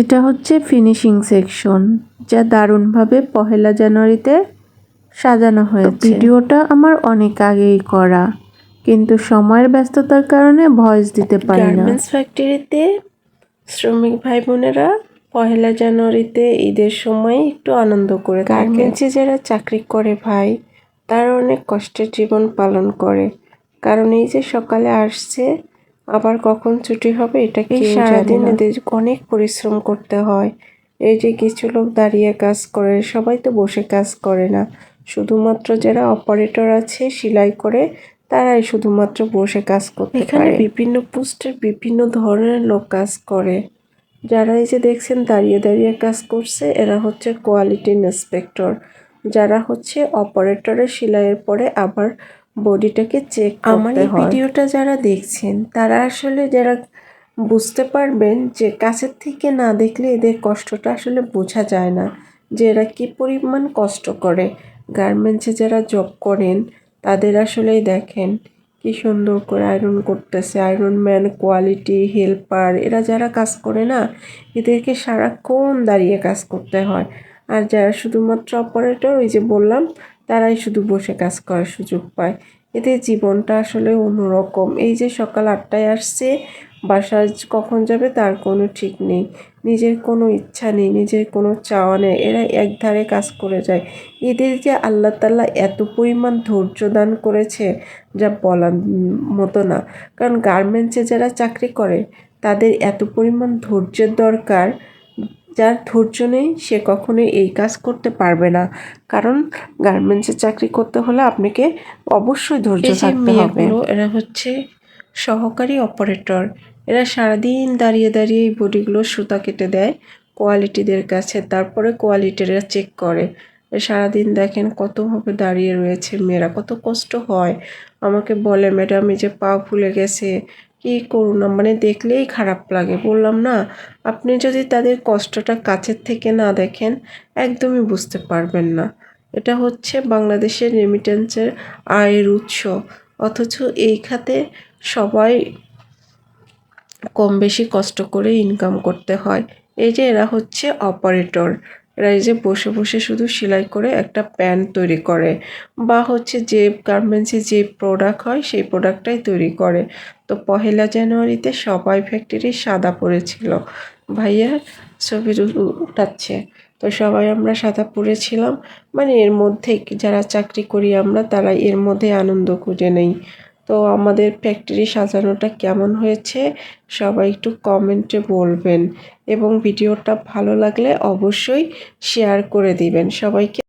এটা হচ্ছে finishing section যা দারুণভাবে পহেলা জানুয়ারিতে সাজানো হয়েছে। ভিডিওটা আমার অনেক আগেই করা কিন্তু সময়ের ব্যস্ততার কারণে ভয়েস দিতে পারি না। গার্মেন্টস ফ্যাক্টরিতে শ্রমিক ভাই বোনেরা পহেলা জানুয়ারিতে ঈদের সময় একটু আনন্দ করে গার্মেন্টসে যারা চাকরি করে ভাই তারা অনেক কষ্টের জীবন পালন করে। কারণ এই যে সকালে আসছে আবার কখন ছুটি হবে এটা কি সারাদিন এদের অনেক পরিশ্রম করতে হয়। এই যে কিছু লোক দাঁড়িয়ে কাজ করে সবাই তো বসে কাজ করে না। শুধুমাত্র যারা অপারেটর আছে সেলাই করে তারাই শুধুমাত্র বসে কাজ করতে এখানে বিভিন্ন পোস্টের বিভিন্ন ধরনের লোক কাজ করে। যারা এই যে দেখছেন দাঁড়িয়ে দাঁড়িয়ে কাজ করছে এরা হচ্ছে কোয়ালিটি ইন্সপেক্টর যারা হচ্ছে অপারেটরের সেলাইয়ের পরে আবার বডিটাকে চেক আমার এই ভিডিওটা যারা দেখছেন তারা আসলে যারা বুঝতে পারবেন যে কাছের থেকে না দেখলে এদের কষ্টটা আসলে বোঝা যায় না যে এরা কী পরিমাণ কষ্ট করে। গার্মেন্টসে যারা জব করেন তাদের আসলেই দেখেন কি সুন্দর করে আয়রন করতেছে। আয়রন ম্যান কোয়ালিটি হেল্পার এরা যারা কাজ করে না এদেরকে সারাক্ষণ দাঁড়িয়ে কাজ করতে হয়। আর যারা শুধুমাত্র অপারেটর ওই যে বললাম তারাই শুধু বসে কাজ করার সুযোগ পায়। এদের জীবনটা আসলে অন্যরকম। এই যে সকাল আটটায় আসছে, বাসায় কখন যাবে তার কোনো ঠিক নেই। নিজের কোনো ইচ্ছা নেই, নিজের কোনো চাওয়া নেই। এরা একধারে কাজ করে যায়। এদের যে আল্লাহ তাল্লাহ এত পরিমাণ ধৈর্য দান করেছে, যা বলার মতো না। কারণ গার্মেন্টসে যারা চাকরি করে, তাদের এত পরিমাণ ধৈর্যের দরকার যার ধৈর্য নেই সে কখনোই এই কাজ করতে পারবে না। কারণ গার্মেন্টসে চাকরি করতে হলে আপনাকে অবশ্যই ধৈর্য থাকতে হবে। এরা হচ্ছে সহকারী অপারেটর। এরা সারাদিন দাঁড়িয়ে দাঁড়িয়ে এই বডিগুলো সুতা কেটে দেয় কোয়ালিটিদের কাছে তারপরে কোয়ালিটিরা চেক করে। সারাদিন দেখেন কতভাবে দাঁড়িয়ে রয়েছে মেয়েরা কত কষ্ট হয়। আমাকে বলে ম্যাডাম এই যে পা ফুলে গেছে কি করুন মানে দেখলেই খারাপ লাগে। বললাম, না, আপনি যদি তাদের কষ্টটা কাছের থেকে না দেখেন, একদমই বুঝতে পারবেন না। এটা হচ্ছে বাংলাদেশের রেমিটেন্সের আয়ের উৎস। অথচ এই খাতে সবাই কম বেশি কষ্ট করে ইনকাম করতে হয়। এই যে এরা হচ্ছে অপারেটর এরা এই যে বসে বসে শুধু সেলাই করে একটা প্যান্ট তৈরি করে বা হচ্ছে যে গার্মেন্টসে যে প্রোডাক্ট হয় সেই প্রোডাক্টটাই তৈরি করে। তো পহেলা জানুয়ারিতে সবাই ফ্যাক্টরি সাদা পড়েছিল ভাইয়া ছবি উঠাচ্ছে। তো সবাই আমরা সাদা পড়েছিলাম মানে এর মধ্যে যারা চাকরি করি আমরা তারা এর মধ্যে আনন্দ খুঁজে নেই। তো আমাদের ফ্যাক্টরি সাজানোটা কেমন হয়েছে, সবাই একটু কমেন্টে বলবেন। এবং ভিডিওটা ভালো লাগলে অবশ্যই শেয়ার করে দিবেন। সবাইকে